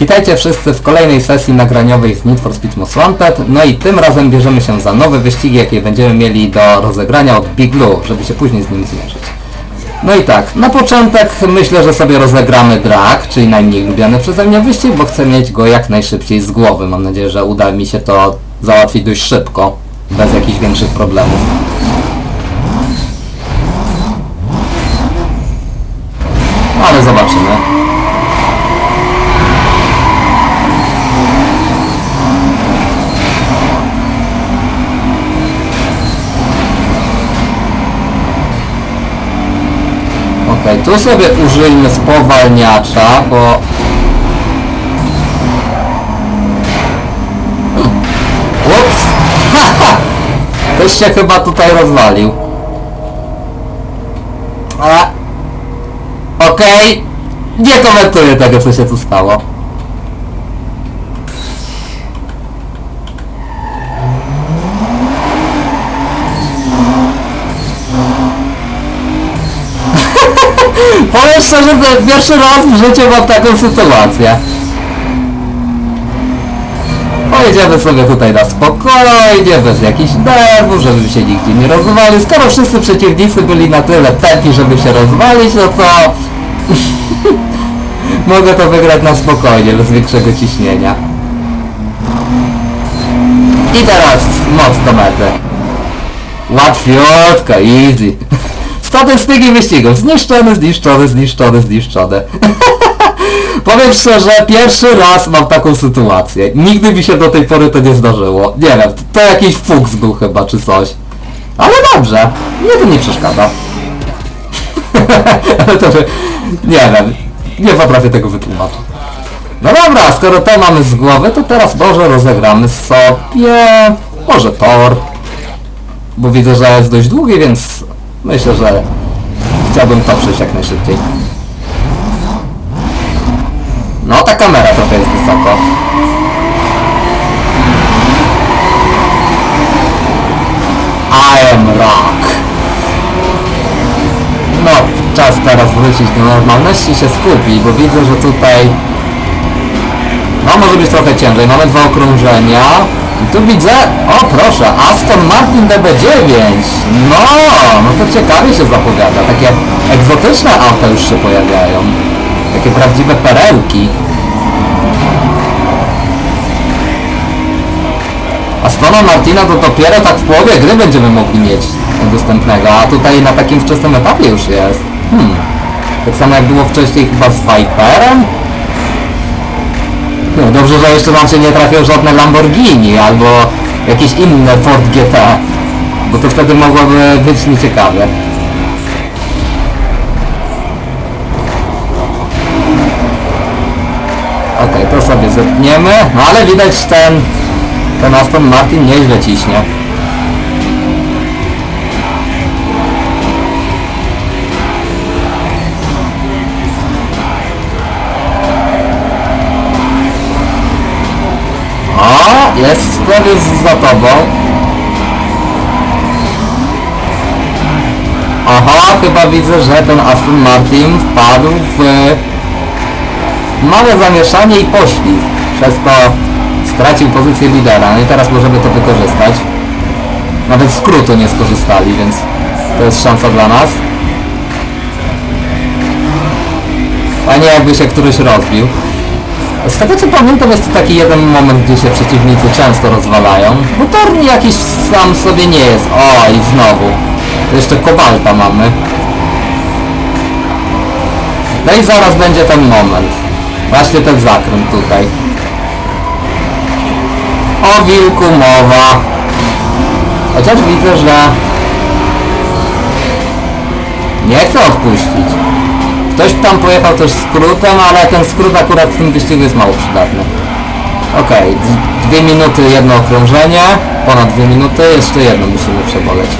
Witajcie wszyscy w kolejnej sesji nagraniowej z Need for Speed Most Wanted. No i tym razem bierzemy się za nowe wyścigi, jakie będziemy mieli do rozegrania od Big Blue, żeby się później z nimi zmierzyć. No i tak, na początek myślę, że sobie rozegramy drag, czyli najmniej lubiany przeze mnie wyścig, bo chcę mieć go jak najszybciej z głowy. Mam nadzieję, że uda mi się to załatwić dość szybko, bez jakichś większych problemów. Ale zobaczymy. Okej, tu sobie użyjmy spowalniacza, bo... Ups! Ktoś się chyba tutaj rozwalił. A... Okej. Nie komentuję tego, co się tu stało. Powiem szczerze, że pierwszy raz w życiu mam taką sytuację. Pojedziemy sobie tutaj na spokojnie, bez jakichś nerwów, żeby się nigdzie nie rozwalił. Skoro wszyscy przeciwnicy byli na tyle tępi, żeby się rozwalić, no to... Mogę to wygrać na spokojnie, bez większego ciśnienia. I teraz moc do mety. Łatwiutko, easy. Statystyki wyścigów. Zniszczone, zniszczone, zniszczone, zniszczone. Powiem szczerze, pierwszy raz mam taką sytuację. Nigdy mi się do tej pory to nie zdarzyło. Nie wiem, to jakiś fuks był chyba, czy coś. Ale dobrze, mnie to nie przeszkadza. Ale to. Nie wiem, nie potrafię tego wytłumaczyć. No dobra, skoro to mamy z głowy, to teraz może rozegramy sobie... Może tor. Bo widzę, że jest dość długi, więc myślę, że chciałbym to przejść jak najszybciej. No, ta kamera trochę jest wysoko. I am rock. No, czas teraz wrócić do normalności i się skupić, bo widzę, że tutaj... No, może być trochę ciężej. Mamy dwa okrążenia. Tu widzę... O, proszę, Aston Martin DB9. No, no to ciekawie się zapowiada. Takie egzotyczne auta już się pojawiają. Takie prawdziwe perełki. Astona Martina to dopiero tak w połowie gry będziemy mogli mieć dostępnego, a tutaj na takim wczesnym etapie już jest. Hmm. Tak samo jak było wcześniej chyba z Viperem? No dobrze, że jeszcze nam się nie trafią żadne Lamborghini albo jakieś inne Ford GT, bo to wtedy mogłoby być nieciekawe. Okej, to sobie zetniemy, no ale widać ten, ten Aston Martin nieźle ciśnie. Jest sklep już za tobą. Aha, chyba widzę, że ten Aston Martin wpadł w małe zamieszanie i poślizg. Przez to stracił pozycję lidera. No i teraz możemy to wykorzystać. Nawet skrótu nie skorzystali, więc to jest szansa dla nas. Fajnie jakby się któryś rozbił. Z tego co pamiętam jest taki jeden moment, gdzie się przeciwnicy często rozwalają. Bo tor jakiś sam sobie nie jest. O i znowu. To jeszcze kobalta mamy. No i zaraz będzie ten moment. Właśnie ten zakręt tutaj. O wilku mowa. Chociaż widzę, że... Nie chcę odpuścić. Ktoś tam pojechał też skrótem, ale ten skrót akurat w tym wyścigu jest mało przydatny. Okej, d- dwie minuty jedno okrążenie, ponad dwie minuty, jeszcze jedno musimy przeboleć.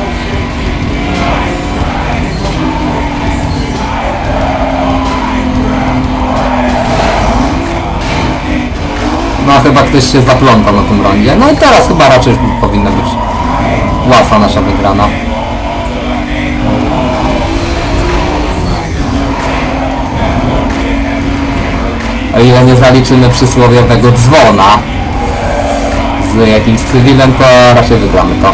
No chyba ktoś się zaplątał na tym rondzie. No i teraz chyba raczej powinna być łatwa nasza wygrana. O ile nie zaliczymy przysłowiowego dzwona z jakimś cywilem, to raczej wygramy to.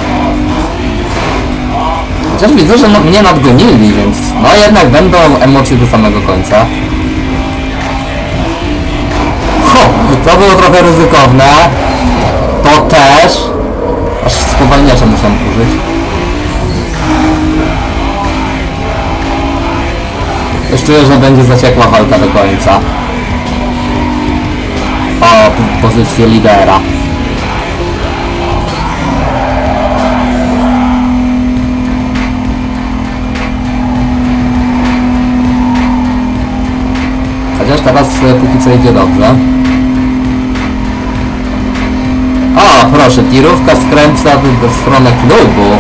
Chociaż widzę, że no, mnie nadgonili, więc no jednak będą emocje do samego końca. Ho, to było trochę ryzykowne. To też. Aż spowalniacza musiałem użyć. Też czuję, że będzie zaciekła walka do końca. O pozycję lidera. Chociaż teraz e, póki co idzie dobrze. O, proszę, tirówka skręca w stronę klubu.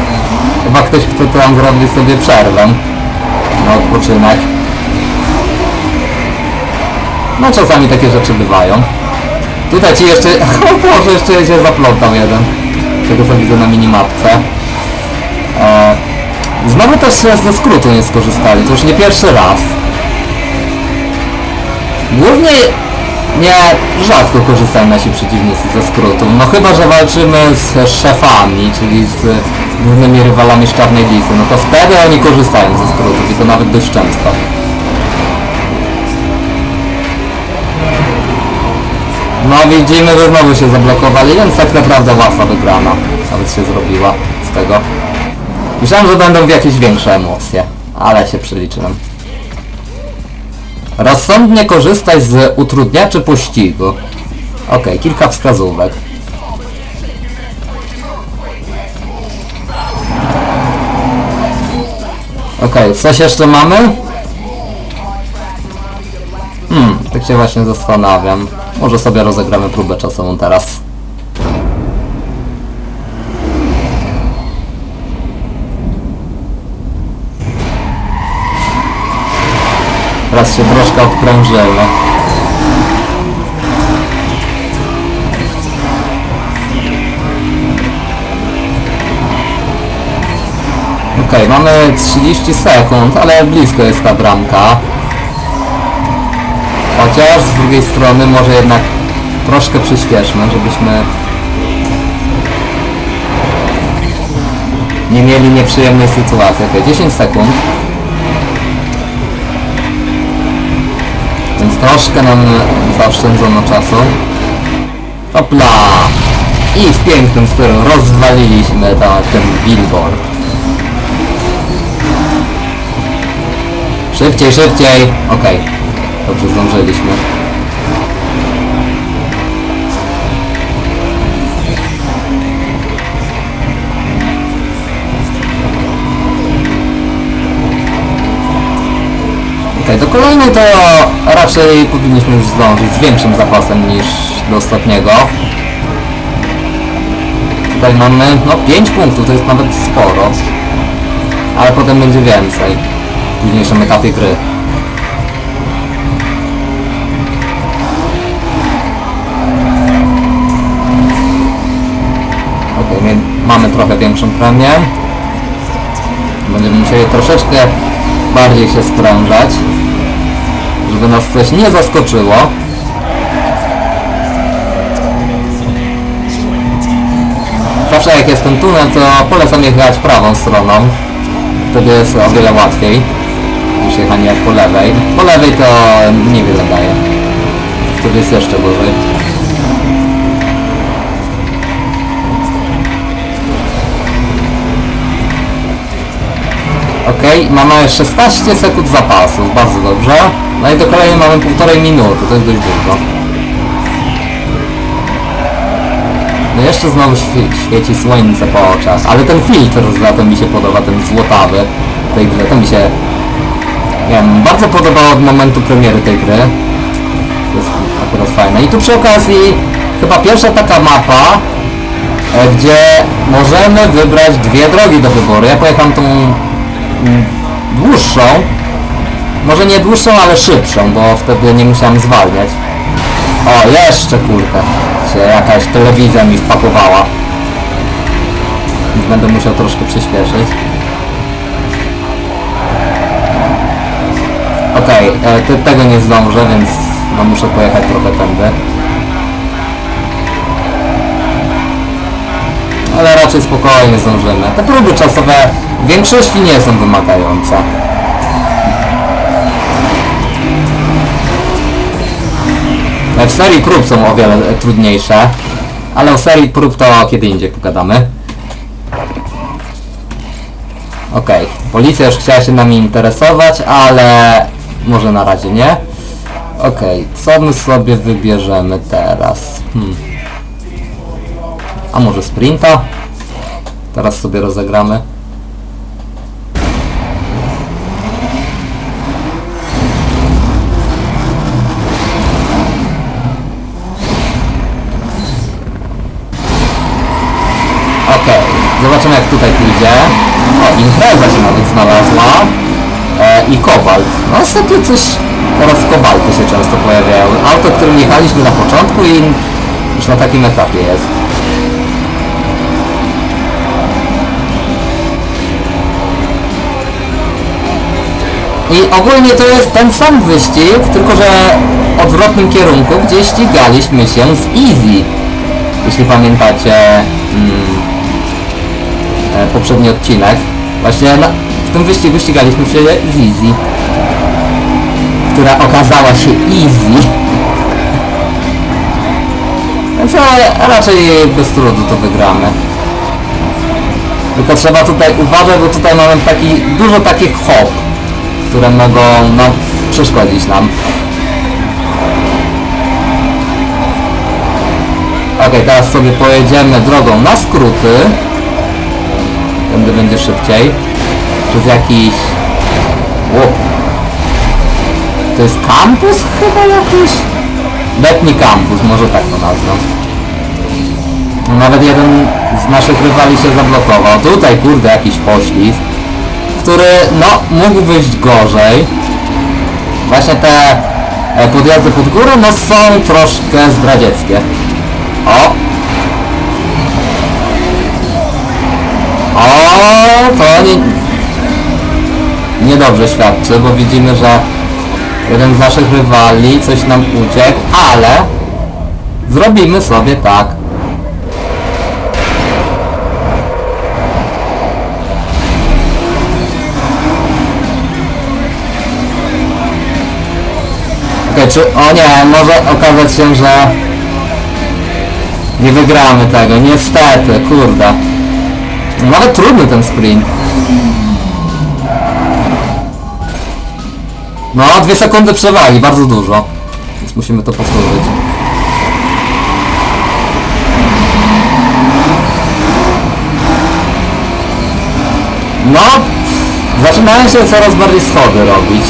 Chyba ktoś chce tam zrobić sobie przerwę na odpoczynek. No czasami takie rzeczy bywają. Tutaj ci jeszcze... O Boże, jeszcze się zaplątał jeden. Tego co widzę na minimapce. Znowu też ze skrótu nie skorzystali. To już nie pierwszy raz. Głównie nie rzadko korzystają nasi przeciwnicy ze skrótu. No chyba, że walczymy z szefami, czyli z głównymi rywalami z czarnej listy, no to wtedy oni korzystają ze skrótów i to nawet dość często. No widzimy, że znowu się zablokowali, więc tak naprawdę łatwa wygrana. Nawet się zrobiła z tego. Myślałem, że będą jakieś większe emocje, ale się przeliczyłem. Rozsądnie korzystać z utrudniaczy pościgu. Okej, kilka wskazówek. Okej, coś jeszcze mamy? Hmm, tak się właśnie zastanawiam. Może sobie rozegramy próbę czasową teraz. Teraz się troszkę odprężymy. Okej, mamy 30 sekund, ale blisko jest ta bramka. Chociaż z drugiej strony może jednak troszkę przyspieszmy, żebyśmy nie mieli nieprzyjemnej sytuacji. Okej, 10 sekund. Więc troszkę nam zaoszczędzono czasu. Hopla! I w pięknym stylu rozwaliliśmy ten billboard. Szybciej, szybciej! Okej. Dobrze, zdążyliśmy. Okej, do kolejnej to raczej powinniśmy już zdążyć z większym zapasem niż do ostatniego. Tutaj mamy, no 5 punktów, to jest nawet sporo. Ale potem będzie więcej w późniejszym etapie gry. Mamy trochę większą premię. Będziemy musieli troszeczkę bardziej się sprężać, żeby nas coś nie zaskoczyło. Zawsze jak jest ten tunel, to polecam jechać prawą stroną. Wtedy jest o wiele łatwiej niż jechanie po lewej. Po lewej to niewiele daje. Wtedy jest jeszcze gorzej. Okej, mamy 16 sekund zapasu, bardzo dobrze. No i do kolejnej mamy półtorej minuty, to jest dość dużo. No jeszcze znowu świe świeci słońce po oczach, ale ten filtr za to mi się podoba, ten złotawy tej gry, to mi się nie wiem, bardzo podobało od momentu premiery tej gry. To jest akurat fajne. I tu przy okazji chyba pierwsza taka mapa, e, gdzie możemy wybrać dwie drogi do wyboru. Ja pojechałem tą dłuższą, może nie dłuższą, ale szybszą, bo wtedy nie musiałem zwalniać. O, jeszcze kurde, się jakaś telewizja mi wpakowała. Więc Będę musiał troszkę przyspieszyć. Okej, e, te- tego nie zdążę, więc No muszę pojechać trochę tędy. Ale raczej spokojnie zdążymy. Te próby czasowe w większości nie są wymagające. E, W serii prób są o wiele trudniejsze, ale o serii prób to kiedy indziej pogadamy. Okej, policja już chciała się nami interesować, ale może na razie nie. Okej, co my sobie wybierzemy teraz? Hmm. A może sprinta? Teraz sobie rozegramy. Okej, zobaczymy jak tutaj pójdzie. O, impreza się nawet znalazła. E, I kobalt. No ostatnio coś... Teraz kobalty się często pojawiają. Auto, którym jechaliśmy na początku i już na takim etapie jest. I ogólnie to jest ten sam wyścig, tylko że w odwrotnym kierunku, gdzie ścigaliśmy się z Easy. Jeśli pamiętacie mm, e, poprzedni odcinek. Właśnie na, w tym wyścigu ścigaliśmy się z Easy, która okazała się Easy. Więc e, raczej bez trudu to wygramy. Tylko trzeba tutaj uważać, bo tutaj mamy taki, dużo takich hop, które mogą no, przeszkodzić nam. Okej, teraz sobie pojedziemy drogą na skróty. Tędy będzie szybciej. Przez jakiś... Ło. To jest kampus chyba jakiś? Letni kampus, może tak to nazwę. No, Nawet jeden z naszych rywali się zablokował. Tutaj kurde jakiś poślizg, który no mógł wyjść gorzej. Właśnie te e, podjazdy pod górę no są troszkę zdradzieckie. O! O, to nie... Niedobrze świadczy, bo widzimy, że jeden z naszych rywali coś nam uciekł, ale zrobimy sobie tak. Okej, czy... O nie, może okazać się, że nie wygramy tego, niestety, kurde. Nawet trudny ten sprint. No, dwie sekundy przewagi, bardzo dużo. Więc musimy to powtórzyć. No, zaczynają się coraz bardziej schody robić.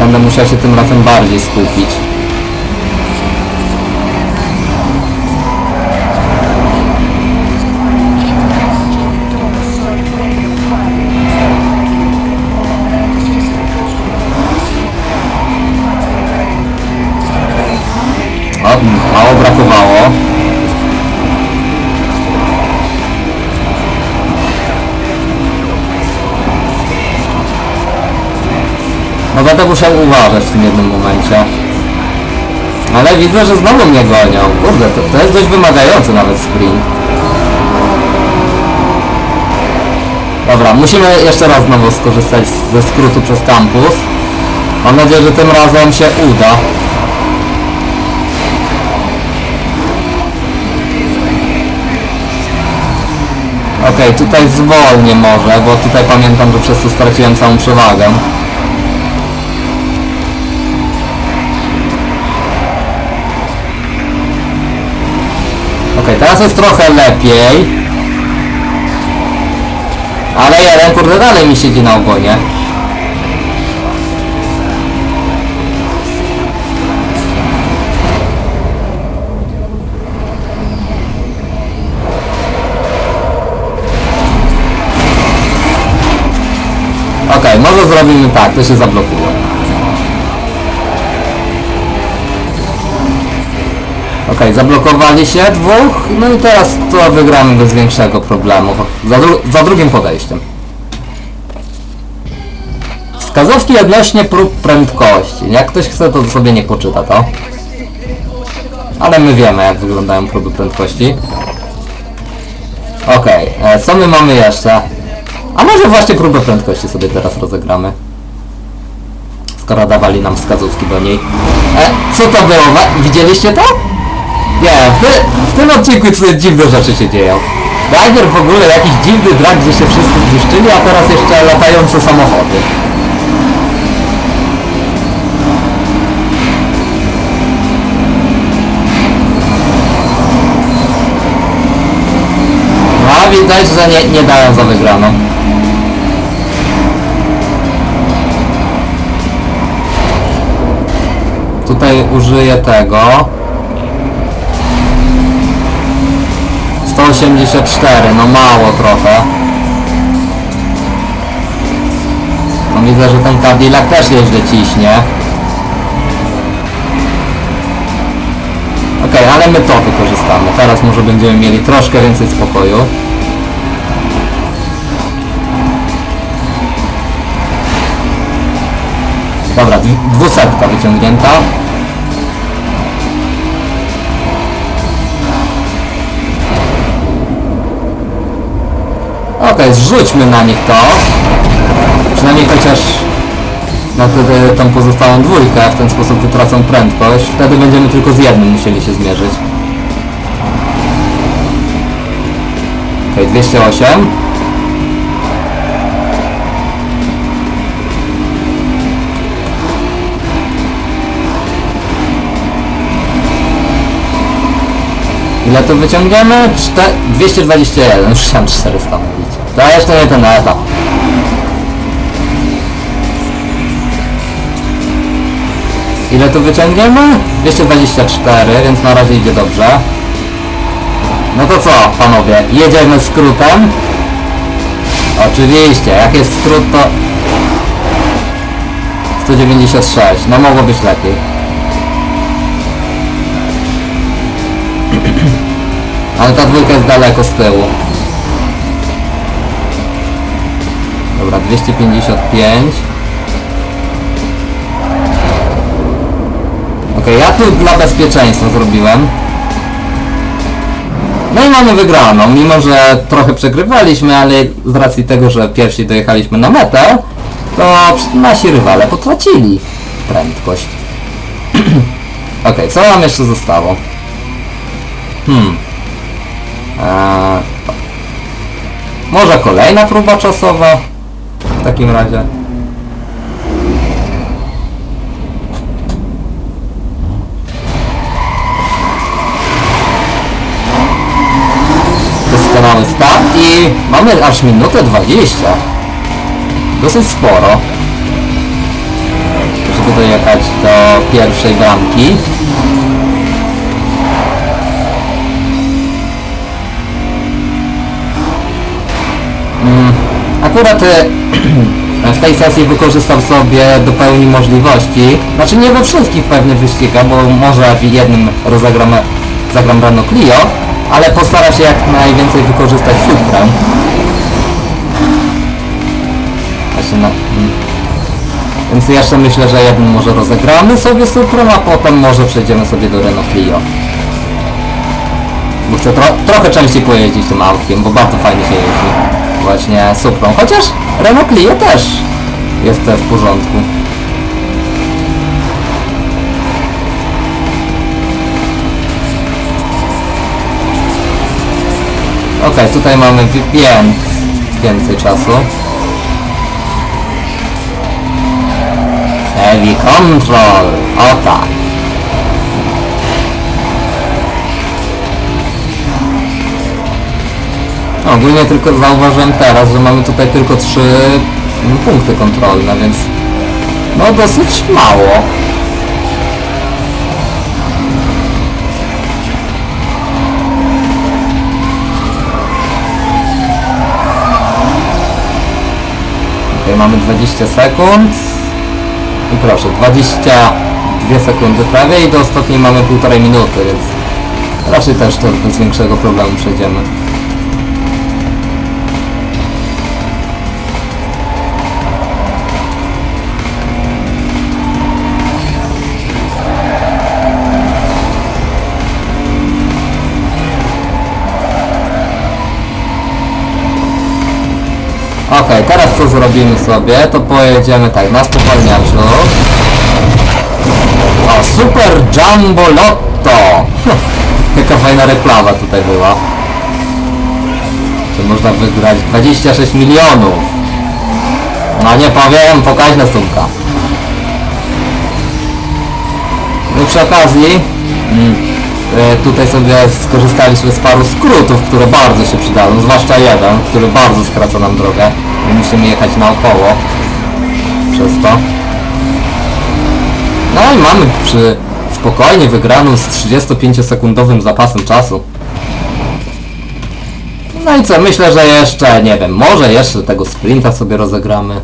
Będę musiał się tym razem bardziej skupić. No będę musiał uważać w tym jednym momencie. Ale widzę, że znowu mnie gonią. Kurde, to, to jest dość wymagający nawet sprint. Dobra, musimy jeszcze raz znowu skorzystać ze skrótu przez kampus. Mam nadzieję, że tym razem się uda. Okej, tutaj zwolnię może, bo tutaj pamiętam, że przez to straciłem całą przewagę. Teraz jest trochę lepiej. Ale jeden kurde dalej mi siedzi na ogonie. Okej, może zrobimy tak, to się zablokuje. Okej, zablokowali się dwóch, no i teraz to wygramy bez większego problemu. Za, dru za drugim podejściem. Wskazówki odnośnie prób prędkości. Jak ktoś chce, to sobie nie poczyta to. Ale my wiemy, jak wyglądają próby prędkości. Okej, e, co my mamy jeszcze? A może właśnie próbę prędkości sobie teraz rozegramy. Skoro dawali nam wskazówki do niej. E, co to było? Widzieliście to? Nie, w, ty, w tym odcinku co dziwne rzeczy się dzieją. Najpierw w ogóle jakiś dziwny drag, gdzie się wszyscy zniszczyli, a teraz jeszcze latające samochody. No, widać, że nie, nie dają za wygraną. Tutaj użyję tego. 184, no mało trochę. No widzę, że ten Cadillac też nieźle ciśnie. Okej, ale my to wykorzystamy. Teraz może będziemy mieli troszkę więcej spokoju. Dobra, dw- dwusetka wyciągnięta. Okej, zrzućmy na nich to. Przynajmniej chociaż na wtedy tą pozostałą dwójkę, w ten sposób wytracą prędkość. Wtedy będziemy tylko z jednym musieli się zmierzyć. Okej, 208. Ile tu wyciągniemy? Czte- 221, już chciałem 400 To jeszcze nie ten etap. Ile tu wyciągniemy? 224, więc na razie idzie dobrze. No to co, panowie, jedziemy skrótem? Oczywiście, jak jest skrót to... 196, no mogło być lepiej. Ale ta dwójka jest daleko z tyłu. Dobra, 255. Okej, ja tu dla bezpieczeństwa zrobiłem. No i mamy wygraną, mimo że trochę przegrywaliśmy, ale z racji tego, że pierwsi dojechaliśmy na metę, to nasi rywale potracili prędkość. Okej, co nam jeszcze zostało? Hmm. Eee, może kolejna próba czasowa? W takim razie. Doskonały start i mamy aż minutę 20. Dosyć sporo. Żeby dojechać do pierwszej bramki. Akurat e, w tej sesji wykorzystał sobie do pełni możliwości. Znaczy nie we wszystkich pewnych wyścigach, bo może w jednym rozegram zagram rano Clio, ale postara się jak najwięcej wykorzystać Suprę. Właśnie na, mm. Więc jeszcze myślę, że jeden może rozegramy sobie Suprę, a potem może przejdziemy sobie do Renault Clio. Bo chcę tro trochę częściej pojeździć tym autkiem, bo bardzo fajnie się jeździ. Właśnie Suprą. Chociaż Renault Clio też jest w porządku. Okej, tutaj mamy więc więcej czasu. Heavy Control. O tak. No, Ogólnie tylko zauważyłem teraz, że mamy tutaj tylko trzy mm, punkty kontrolne, więc no dosyć mało. Ok, mamy 20 sekund. I proszę, 22 sekundy prawie i do ostatniej mamy półtorej minuty, więc raczej też to bez większego problemu przejdziemy. Zrobimy sobie, to pojedziemy tak, na spowalniaczu. O, Super Jumbo Lotto! Jaka fajna reklama tutaj była. Że można wygrać 26 milionów. No nie powiem, pokaźna sumka. No przy okazji mm, e, tutaj sobie skorzystaliśmy z paru skrótów, które bardzo się przydały, zwłaszcza jeden, który bardzo skraca nam drogę. Musimy jechać naokoło przez to. No i mamy przy spokojnie wygraną z 35-sekundowym zapasem czasu. No i co, myślę, że jeszcze, nie wiem, może jeszcze tego sprinta sobie rozegramy.